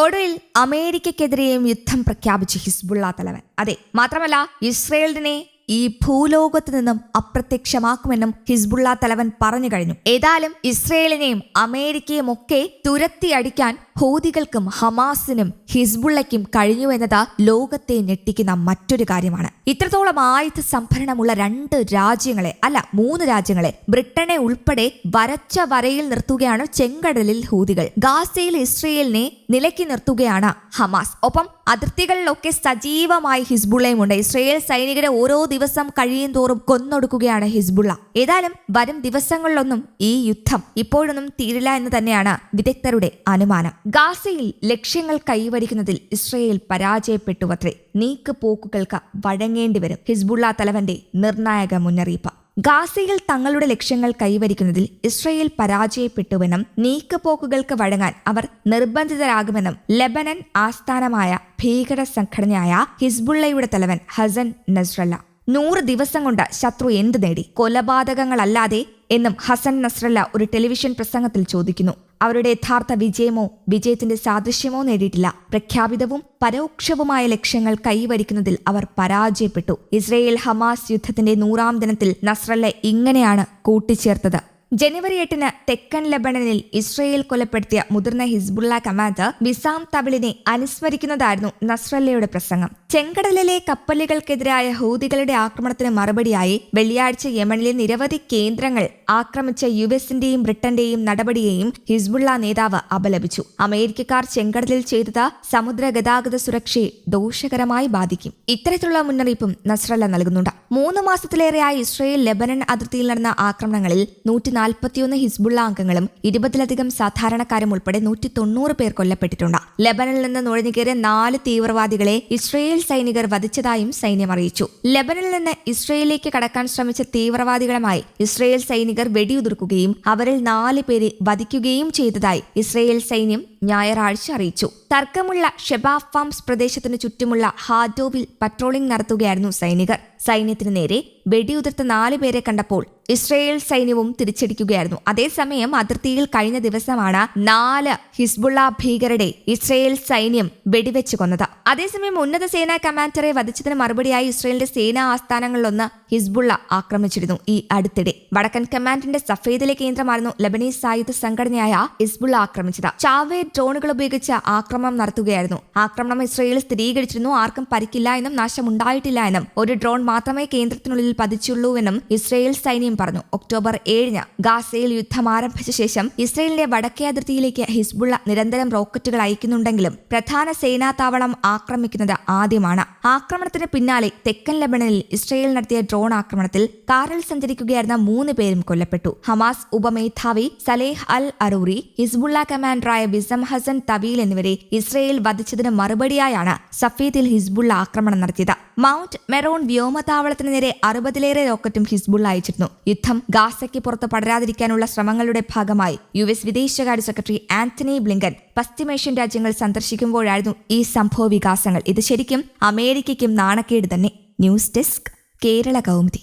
ഒടുവിൽ അമേരിക്കക്കെതിരെയും യുദ്ധം പ്രഖ്യാപിച്ചു ഹിസ്ബുള്ള തലവൻ. അതെ മാത്രമല്ല ഇസ്രയേലിനെ ഈ ഭൂലോകത്ത് നിന്നും അപ്രത്യക്ഷമാക്കുമെന്നും ഹിസ്ബുള്ള തലവൻ പറഞ്ഞു കഴിഞ്ഞു. ഏതായാലും ഇസ്രയേലിനെയും അമേരിക്കയും ഒക്കെ തുരത്തി അടിക്കാൻ ഹൂതികൾക്കും ഹമാസിനും ഹിസ്ബുള്ളയ്ക്കും കഴിഞ്ഞു എന്നത് ലോകത്തെ ഞെട്ടിക്കുന്ന മറ്റൊരു കാര്യമാണ്. ഇത്രത്തോളം ആയുധ സംഭരണമുള്ള രണ്ട് രാജ്യങ്ങളെ അല്ല മൂന്ന് രാജ്യങ്ങളെ ബ്രിട്ടനെ ഉൾപ്പെടെ വരച്ച വരയിൽ നിർത്തുകയാണ് ചെങ്കടലിൽ ഹൂതികൾ. ഗാസയിൽ ഇസ്രയേലിനെ നിലക്കി നിർത്തുകയാണ് ഹമാസ്. ഒപ്പം അതിർത്തികളിലൊക്കെ സജീവമായി ഹിസ്ബുള്ളയും ഉണ്ട് ഇസ്രയേൽ സൈനികരെ ഓരോ ദിവസം കഴിയും തോറും കൊന്നൊടുക്കുകയാണ് ഹിസ്ബുള്ള. ഏതായാലും വരും ദിവസങ്ങളിലൊന്നും ഈ യുദ്ധം ഇപ്പോഴൊന്നും തീരില്ല എന്ന് തന്നെയാണ് വിദഗ്ധരുടെ അനുമാനം. ഗാസയിൽ ലക്ഷ്യങ്ങൾ കൈവരിക്കുന്നതിൽ ഇസ്രയേൽ പരാജയപ്പെട്ടുവത്രേ. നീക്കുപോക്കുകൾക്ക് വഴങ്ങേണ്ടി വരും. ഹിസ്ബുള്ള തലവന്റെ നിർണായക മുന്നറിയിപ്പ്. ഗാസയിൽ തങ്ങളുടെ ലക്ഷ്യങ്ങൾ കൈവരിക്കുന്നതിൽ ഇസ്രയേൽ പരാജയപ്പെട്ടുവെന്നും നീക്കുപോക്കുകൾക്ക് വഴങ്ങാൻ അവർ നിർബന്ധിതരാകുമെന്നും ലെബനൻ ആസ്ഥാനമായ ഭീകര സംഘടനയായ ഹിസ്ബുള്ളയുടെ തലവൻ ഹസൻ നസ്രല്ല. നൂറ് ദിവസം കൊണ്ട് ശത്രു എന്ത് നേടി? കൊലപാതകങ്ങളല്ലാതെ എന്നും ഹസൻ നസ്രല്ല ഒരു ടെലിവിഷൻ പ്രസംഗത്തിൽ ചോദിക്കുന്നു. അവരുടെ യഥാർത്ഥ വിജയമോ വിജയത്തിന്റെ സാദൃശ്യമോ നേടിയിട്ടില്ല. പ്രഖ്യാപിതവും പരോക്ഷവുമായ ലക്ഷ്യങ്ങൾ കൈവരിക്കുന്നതിൽ അവർ പരാജയപ്പെട്ടു. ഇസ്രയേൽ ഹമാസ് യുദ്ധത്തിന്റെ നൂറാം ദിനത്തിൽ നസ്രല്ലെ ഇങ്ങനെയാണ് കൂട്ടിച്ചേർത്തത്. ജനുവരി എട്ടിന് തെക്കൻ ലബണനിൽ ഇസ്രയേൽ കൊലപ്പെടുത്തിയ മുതിർന്ന ഹിസ്ബുള്ള കമാൻഡർ ബിസാം തബിളിനെ അനുസ്മരിക്കുന്നതായിരുന്നു നസ്രല്ലയുടെ പ്രസംഗം. ചെങ്കടലിലെ കപ്പലുകൾക്കെതിരായ ഹൂതികളുടെ ആക്രമണത്തിന് മറുപടിയായി വെള്ളിയാഴ്ച യമനിലെ നിരവധി കേന്ദ്രങ്ങൾ ആക്രമിച്ച യു എസിന്റെയും ബ്രിട്ടന്റെയും നടപടിയെയും ഹിസ്ബുള്ള നേതാവ് അപലപിച്ചു. അമേരിക്കക്കാർ ചെങ്കടലിൽ ചെയ്തത് സമുദ്ര ഗതാഗത സുരക്ഷയെ ദോഷകരമായി ബാധിക്കും. ഇത്തരത്തിലുള്ള മുന്നറിയിപ്പും നസ്രല്ല നൽകുന്നുണ്ട്. മൂന്ന് മാസത്തിലേറെയായി ഇസ്രയേൽ ലെബനൻ അതിർത്തിയിൽ നടന്ന ആക്രമണങ്ങളിൽ നൂറ്റി നാൽപ്പത്തിയൊന്ന് ഹിസ്ബുള്ള അംഗങ്ങളും ഇരുപതിലധികം സാധാരണക്കാരും ഉൾപ്പെടെ നൂറ്റി തൊണ്ണൂറ് പേർ കൊല്ലപ്പെട്ടിട്ടുണ്ട്. ലബനനിൽ നിന്ന് നുഴഞ്ഞുകയറിയ നാല് തീവ്രവാദികളെ ഇസ്രയേൽ സൈനികർ വധിച്ചതായും സൈന്യം അറിയിച്ചു. ലബനനിൽ നിന്ന് ഇസ്രയേലിലേക്ക് കടക്കാൻ ശ്രമിച്ച തീവ്രവാദികളുമായി ഇസ്രയേൽ സൈനികർ വെടിയുതിർക്കുകയും അവരിൽ നാല് പേരെ വധിക്കുകയും ചെയ്തതായി ഇസ്രയേൽ സൈന്യം ഞായറാഴ്ച അറിയിച്ചു. തർക്കമുള്ള ഷെബാഫ് ഫാംസ് പ്രദേശത്തിനു ചുറ്റുമുള്ള ഹാഡോവിൽ പട്രോളിംഗ് നടത്തുകയായിരുന്നു സൈനികർ. സൈന്യത്തിനു നേരെ വെടിയുതിർത്ത നാല് പേരെ കണ്ടപ്പോൾ ഇസ്രയേൽ സൈന്യവും തിരിച്ചടിക്കുകയായിരുന്നു. അതേസമയം അതിർത്തിയിൽ കഴിഞ്ഞ ദിവസമാണ് നാല് ഹിസ്ബുള്ള ഭീകരരെ ഇസ്രയേൽ സൈന്യം വെടിവെച്ച് കൊന്നത്. അതേസമയം ഉന്നത സേനാ കമാൻഡറെ വധിച്ചതിന് മറുപടിയായി ഇസ്രയേലിന്റെ സേനാ ആസ്ഥാനങ്ങളിലൊന്ന് ഹിസ്ബുള്ള ആക്രമിച്ചിരുന്നു. ഈ അടുത്തിടെ വടക്കൻ കമാൻഡിന്റെ സഫേദിലെ കേന്ദ്രമായിരുന്നു ലബനീസ് സായുധ സംഘടനയായ ഹിസ്ബുള്ള ആക്രമിച്ചത്. ചാവേ ഡ്രോണുകൾ ഉപയോഗിച്ച് ആക്രമണം നടത്തുകയായിരുന്നു. ആക്രമണം ഇസ്രയേൽ സ്ഥിരീകരിച്ചിരുന്നു. ആർക്കും പരിക്കില്ല എന്നും നാശമുണ്ടായിട്ടില്ല എന്നും ഒരു ഡ്രോൺ മാത്രമേ കേന്ദ്രത്തിനുള്ളിൽ പതിച്ചുള്ളൂവെന്നും ഇസ്രയേൽ സൈന്യം പറഞ്ഞു. ഒക്ടോബർ ഏഴിന് ഗാസയിൽ യുദ്ധം ആരംഭിച്ച ശേഷം ഇസ്രയേലിന്റെ വടക്കേ അതിർത്തിയിലേക്ക് ഹിസ്ബുള്ള നിരന്തരം റോക്കറ്റുകൾ അയക്കുന്നുണ്ടെങ്കിലും പ്രധാന സേനാ താവളം ആക്രമിക്കുന്നത് ആദ്യമാണ്. ആക്രമണത്തിന് പിന്നാലെ തെക്കൻ ലബണനിൽ ഇസ്രയേൽ നടത്തിയ ഡ്രോൺ ആക്രമണത്തിൽ കാറിൽ സഞ്ചരിക്കുകയായിരുന്ന മൂന്ന് പേരും കൊല്ലപ്പെട്ടു. ഹമാസ് ഉപമേധാവി സലേഹ് അൽ അറൂറി ഹിസ്ബുള്ള കമാൻഡറായ ബിസം ഹസൻ തവീൽ എന്നിവരെ ഇസ്രയേൽ വധിച്ചതിന് മറുപടിയായാണ് സഫീദിൽ ഹിസ്ബുള്ള ആക്രമണം നടത്തിയത്. മൗണ്ട് മെറോൺ വ്യോമതാവളത്തിന് നേരെ അറുപതിലേറെ റോക്കറ്റും ഹിസ്ബുള്ള അയച്ചിരുന്നു. യുദ്ധം ഗാസയ്ക്ക് പുറത്ത് പടരാതിരിക്കാനുള്ള ശ്രമങ്ങളുടെ ഭാഗമായി യു എസ് വിദേശകാര്യ സെക്രട്ടറി ആന്റണി ബ്ലിങ്കൻ പശ്ചിമേഷ്യൻ രാജ്യങ്ങൾ സന്ദർശിക്കുമ്പോഴായിരുന്നു ഈ സംഭവ വികാസങ്ങൾ ഇത് ശരിക്കും അമേരിക്കയ്ക്കും നാണക്കേട് തന്നെ. News desk. കേരള കൗമുദി.